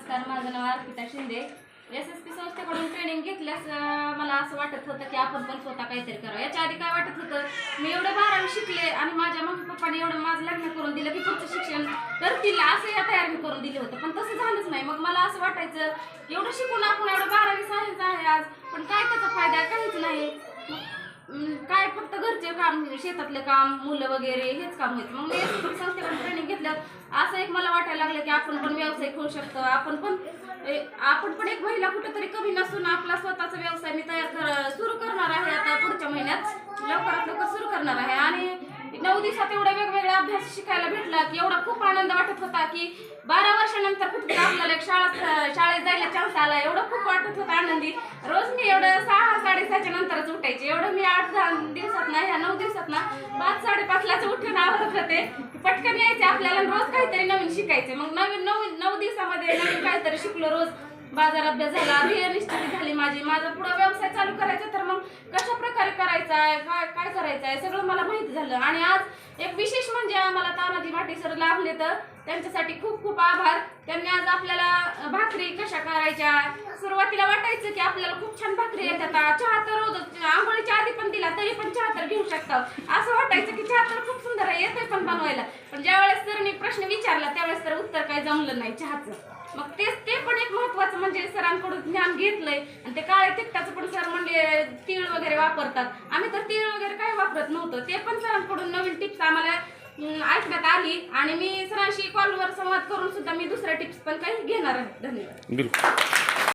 नमस्कार माझं नाव Arpita Shinde. S S P संस्थेकडून ट्रेनिंग घेतल्यास मला असं वाटत होतं की आपण पण स्वतः काहीतरी करावं याच्या आधी काय वाटत होतं मी एवढं बारावी शिकले आणि माझ्या मम्मी पप्पाने एवढं माझं लग्न करून दिलं की पुढचं शिक्षण करतील असं या तयारी करून दिलं होतं. पण तसं झालंच नाही. मग मला असं वाटायचं एवढं शिकून आपण एवढं बारावी सायन्स आहे आज पण काय त्याचा फायदा काहीच नाही. काय फक्त घरचे काम शेतातलं काम मुलं वगैरे हेच काम व्हायचं. मग मी संस्थेकडून ट्रेनिंग घेतलं असं एक मला वाटायला लागलं की आपण पण व्यवसाय करू शकतो. आपण पण आपण पण एक महिला कुठेतरी कमी नसून आपला स्वतःचा व्यवसाय मी तयार कर सुरू करणार आहे आता पुढच्या महिन्यात. लवकरात लवकर सुरू करणार आहे. आणि नऊ दिवसात एवढा वेगवेगळा अभ्यास शिकायला भेटला की एवढा खूप आनंद वाटत होता की बारा वर्षानंतर कुठे आपल्याला एक शाळा शाळेत जायला चान्स आला. एवढं खूप वाटत होता आनंदी. रोज मी एवढं सहा साडेसहाच्या नंतरच उठायची. एवढं मी आठ दहा दिवसात ना ह्या नऊ दिवसात ना साडेपाचलाच उठून आवडत होते. पटकन यायचे आपल्याला रोज काहीतरी नवीन शिकायचे. मग नवीन नवीन नऊ दिवसामध्ये नवीन काहीतरी शिकलो. रोज बाजार अभ्यास झाला रिअल झाली माझी. माझा पुढे व्यवसाय चालू करायचा तर मग कशा प्रकारे करायचा आहे काय काय करायचं आहे सगळं मला माहिती झालं. आणि आज एक विशेष म्हणजे आम्हाला तानाजी माटे सर लाभले तर त्यांच्यासाठी खूप खूप आभार. त्यांनी आज आपल्याला भाकरी कशा करायच्या? सुरुवातीला वाटायचं की आपल्याला खूप छान भाकरी येतात. चहा तर रोज आंघोळीच्या आधी पण दिला तरी पण चहा तर घेऊ शकता. असं वाटायचं की आपल्याला खूप सुंदर आहे येतोय पण बनवायला. पण ज्यावेळेस सरांनी प्रश्न विचारला त्यावेळेस तर उत्तर काही जमलं नाही चहाचं. मग तेच ते पण एक महत्वाचं म्हणजे सरांकडून ज्ञान घेतलंय. आणि ते काळ्या तिकटाचं पण सर म्हणजे तीळ वगैरे वापरतात. आम्ही तर तीळ वगैरे काही वापरत नव्हतो. ते पण सरांकडून नवीन टिप्स आम्हाला ऐकण्यात आली. आणि मी सरांशी कॉलवर संवाद करून सुद्धा मी दुसऱ्या टिप्स पण काही घेणार आहे. धन्यवाद. बिलकुल.